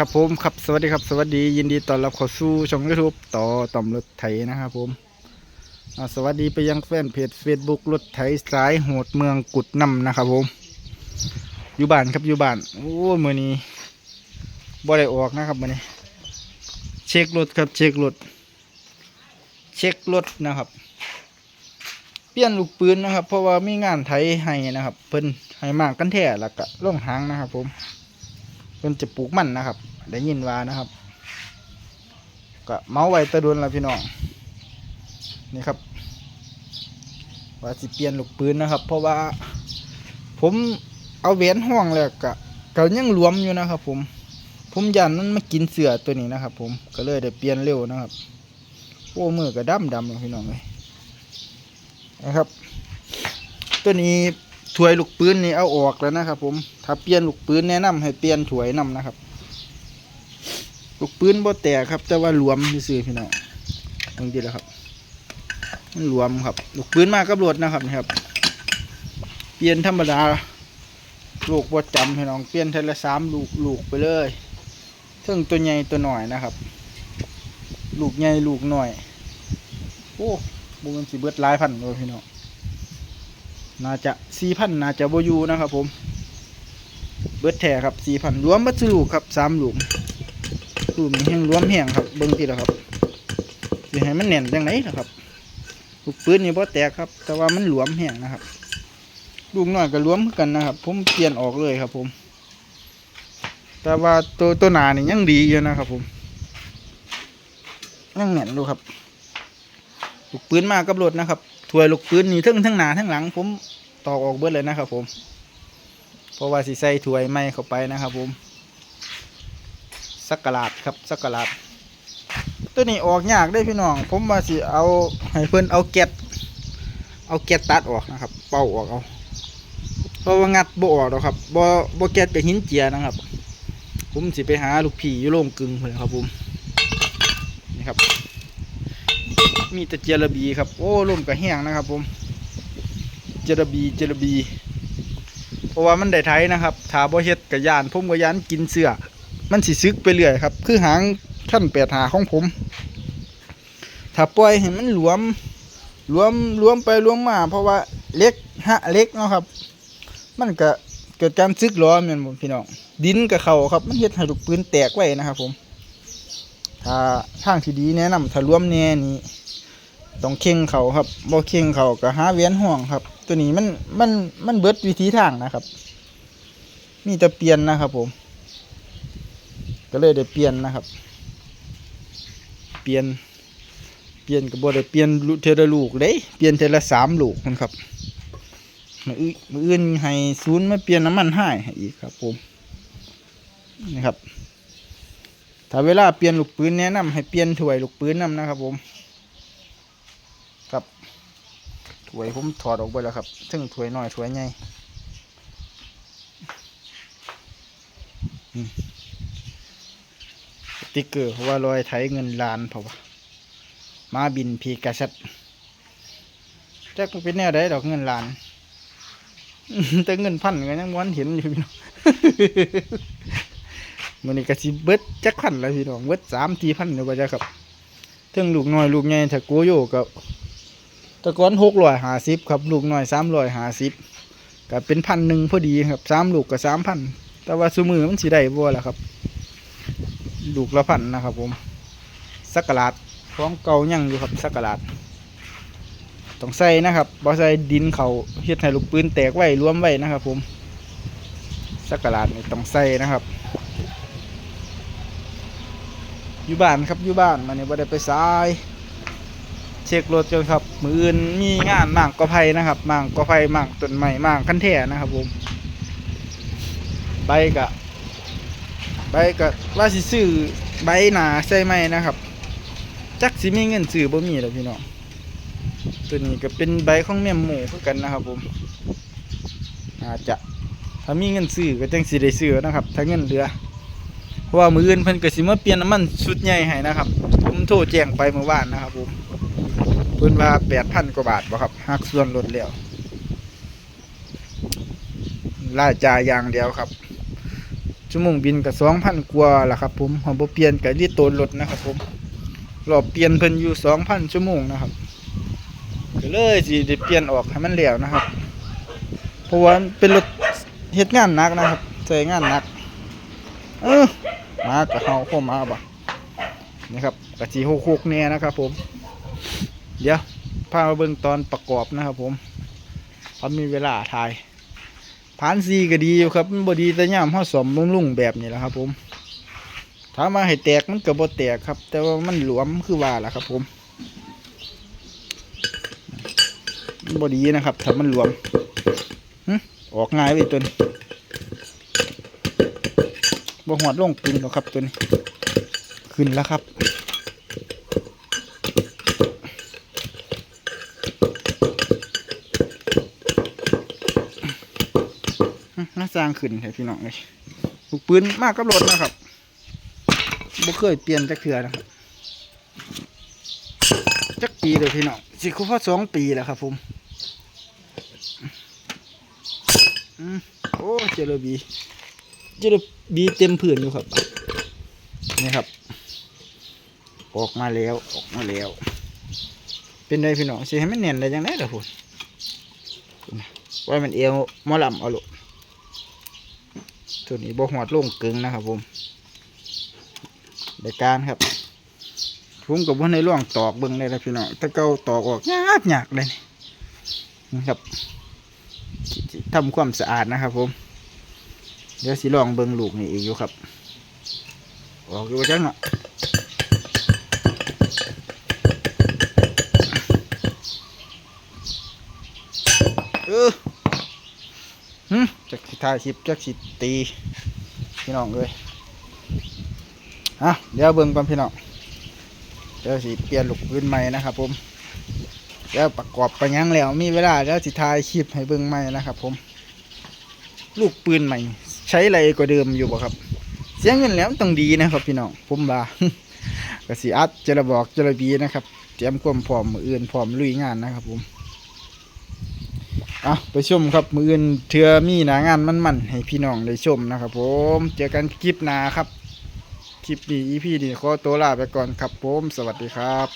ครับผมครับสวัสดีครับ สวัสดียินดีต้อนรับเข้าสู่ช่องยูทูบต่อต่อมรถไถนะครับผมสวัสดีไปยังแฟนเพจ Facebook รถไถสายโหดเมืองกุดน้ำนะครับผม อยู่บ้านครับอยู่บ้านโอ้มือนี้บ่ได้ออกนะครับมือนี้ เช็ครถครับเช็ครถเช็ครถนะครับ เปลี่ยนลูกปืนนะครับ เพราะว่ามีงานไถให้นะครับ เพิ่นให้มากกันแท้แล้วก็ล่องหางนะครับผม เพิ่นจะปลูกมันนะครับ ได้ยินว่านะครับ ก็เมาไว้ตะดนละพี่น้อง นี่ครับ ว่าสิเปลี่ยนลูกปืนนะครับ เพราะว่า ผมเอาแหวนห่วงแล้วก็ก็ยังหลวมอยู่นะครับ ผม ผมยันมันมากินเสือตัวนี้นะครับ ผม ก็เลยได้เปลี่ยนเร็วนะครับ โอ้มือก็ดำดำเลยพี่น้องเลยนะครับ ตัวนี้ ถวยลูกปืนนี่เอาออกแล้วนะครับ ผมถ้าเปลี่ยนลูกปืนแนะนำให้เปลี่ยนถวยนำนะครับ ลูกปืนบ่แตกครับ แต่ว่าหลวมซื่อพี่น้องตรงนี้แหละครับมันหลวมครับ ลูกปืนมากกับรถนะครับนี่ครับ เปลี่ยนธรรมดา ลูกบ่จำพี่น้องเปลี่ยนทีละสามลูกลูกไปเลยซึ่งตัวใหญ่ตัวหน่อยนะครับ ลูกใหญ่ลูกหน่อยโอ้บุมันสิเบิดลายพันเลยพี่น้อง น่าจะสี่พันน่าจะโบยูนะครับผม เบิดแท้ครับสี่พันรวมบัตรลูกครับสามหลุมหลุมแห้งรวมแห้งครับเบิ้งทีละครับสิให้มันแน่นจังไหนนะครับลูกปืนนี่บ่แตกครับ แต่ว่ามันหลวมแห้งนะครับลูกน้อยก็หลวมกันนะครับ ผมเปลี่ยนออกเลยครับผม แต่ว่าตัวตัวหนานี่ยังดีอยู่นะครับ ผมยังแน่นดูครับลูกปืนมากับรถนะครับ ถวยลูกปืนนี่ทั้งทั้งหนาทั้งหลัง ผมตอกออกเบิดเลยนะครับ ผม เพราะว่าสิใส่ถวยไม้เข้าไปนะครับ ผมสักกะลาดครับสักกะลาดตัวนี้ออกยากได้พี่น้อง ผมว่าสิเอาให้เพิ่นเอาแกะเอาแกะตัดออกนะครับ เป่าออกเอาเพราะว่างัดบ่ออกหรอกครับบ่บ่แกะกับหินเจียนะครับ ผมสิไปหาลูกผีอยู่โรงกลึงเพิ่นครับผมนี่ครับ มีแต่เจรบีครับ โอ้ลมกระแห้งนะครับ ผม เจรบีเจรบี เพราะว่ามันได้ไถนะครับถาบ่เฮ็ดกระยานผมกระยานกินเสือมันสิซึกไปเรื่อยครับ คือหางขั้นแปดหาของผม ถ้าปล่อยให้มันหลวมหลวมหลวมไปหลวมมา เพราะว่าเล็กฮะเล็กเนาะครับ มันก็เกิดการซึกล้อแม่นบ่พี่น้องดินกับเขาครับ มันเฮ็ดให้ลูกปืนแตกไว้นะครับ ผม ถ้าทางที่ดีแนะนำถ้ารวมแน่นี้ ต้องเข่งเขาครับบ่เข่งเขาก็หาเวียนห่วงครับ ตัวนี้มันมันมันเบิดวิธีทางนะครับ มีแต่เปลี่ยนนะครับผม ก็เลยได้เปลี่ยนนะครับ เปลี่ยน เปลี่ยนก็บ่ได้เปลี่ยนเทอละลูกเด้เปลี่ยนเทอละสามลูกคุณครับมืออื่นมืออื่นให้ศูนย์มาเปลี่ยนน้ำมันให้อีกครับผมนี่ครับถ้าเวลาเปลี่ยนลูกปืนแนะนำให้เปลี่ยนถ้วยลูกปืนนํนะครับผม ครับ ถวยผมถอดออกไปแล้วครับซึ่งถวยน้อยถวยใหญ่สติ๊กเกอร์ว่ารอยไถเงินล้านเพราะว่ามาบินพีกระชัดจักมันเป็นแนวใดดอกเงินล้าน แต่เงินพันก็ยังม้วนเห็นอยู่พี่น้องมันนี่กระสิเบิดจักพันแล้วพี่น้องเบิดสามทีพันเลยว่าจะครับเทั้งลูกน้อยลูกใหญ่ถ้าโกโยกับ ตะก้อนหกร้อยห้าสิบครับลูกหน่อยสามร้อยห้าสิบก็เป็นพันหนึ่งพอดีครับสามลูกกับสามพันแต่ว่าสมือมันสีได้บัวละครับลูกละพันนะครับ ผมสักกะลาดของเก่ายั่งอยู่ครับสักกะลาดต้องใส่นะครับบ่ใส่ดินเขาเฮ็ดให้ลูกปืนแตกไว้รวมไว้นะครับ ผมสักกะลาดนี่ต้องใส่นะครับอยู่บ้านครับอยู่บ้านมันนี่บ่ได้ไปสาย เช็ครถจนครับ มืออื่นมีงานมั่งกอไผ่นะครับมั่งกอไผ่มั่งต้นไม้มั่งคันแท่นะครับผมใบกะใบกะว่าสิซื้อใบหนาใส่ไหมนะครับ จักสิมีเงินซื้อบ่มีแล้วพี่น้องตัวนี้ก็เป็นใบของแม่หมูคือกันนะครับผมอาจจะถ้ามีเงินซื้อก็จังสิได้ซื้อนะครับ ถ้าเงินเหลือเพราะว่ามืออื่นเพิ่นก็สิมาเปลี่ยนน้ำมันชุดใหญ่ให้นะครับ ผมโทรแจ้งไปเมื่อวานนะครับผม เพิ่นว่าแปดพันกว่าบาทบ่ครับหักส่วนลดแล้วราจ่ายอย่างเดียวครับชั่วโมงบินกับสองพันกว่าล่ะครับ ผมผมบ่เปลี่ยนกับรีโตนรถนะครับ ผมรอบเปลี่ยนเพิ่นอยู่สองพันชั่วโมงนะครับก็เลยสิได้เปลี่ยนออกให้มันแล้วนะครับ เพราะว่ามันเป็นรถเฮ็ดงานหนักนะครับใช้งานหนัก เออมากับเฮาเข้ามาบ่นี่ครับกะจีโคกๆแน่นะครับ ผม เดี๋ยวพามาเบิ่งตอนประกอบนะครับผมพอมีเวลาถ่ายผ่านซีก็ดีอยู่ครับมันบ่ดีแต่ย่ามเฮาสมบำรุงแบบนี้แหละครับ ผมถ้ามาให้แตกมันก็บ่แตกครับ แต่ว่ามันหลวมคือว่าล่ะครับ ผมมันบ่ดีนะครับถ้ามันหลวมหึออกง่ายไปตัวนี้บ่หอดลงปินหรอกครับตัวนี้ ขึ้นแล้วครับ น่าสร้างขึ้นให้พี่น้องเลยลูกปืนมากกับรถนะครับบ่เคยเปลี่ยนจักเทื่อนะครับจักปีเลยพี่น้องสิครบพอสองปีแล้วครับผมโอ้เจลบีเจลบีเต็มผืนอยู่ครับนี่ครับ ออกมาแล้วออกมาแล้ว เป็นไงพี่น้องสิให้มันเนียนได้ยังไงล่ะคุณ ว่ามันเอวมอลำเอาลูกตัวนี้บ่หอดลงกึ่งนะครับผมในการครับผมกับว่าในร่องตอกเบิ่งเลยนะพี่น้องถ้าเกาตอกออกยากยากเลยนี่นะครับทำความสะอาดนะครับ ผม เดี๋ยวสิลองเบิ่งลูกนี่อีกอยู่ครับออกอยู่จังเนาะ เออหึจักสิถ่ายคลิปจักสิตีพี่น้องเลยอะเดี๋ยวเบิ่งก่อนพี่น้องเดี๋ยวสิเปลี่ยนลูกปืนใหม่นะครับผมเดี๋ยวประกอบไปยังแล้วมีเวลาเดี๋ยวสิถ่ายคลิปให้เบิ่งใหม่นะครับผม ลูกปืนใหม่ ใช้อะไรกว่าเดิมอยู่บ่ครับ เสียเงินแล้วต้องดีนะครับ พี่น้องผมว่าก็สิอัดจะระบอกจะระบีนะครับ เตรียมความพร้อมมืออื่นพร้อมลุยงานนะครับผม อะไปชมครับมืออื่นเทือมีหนางานมันๆให้พี่น้องได้ชมนะครับ ผมเจอกันคลิปหน้าครับ คลิปนี้ EP นี้ขอตัวลาไปก่อนครับผม สวัสดีครับ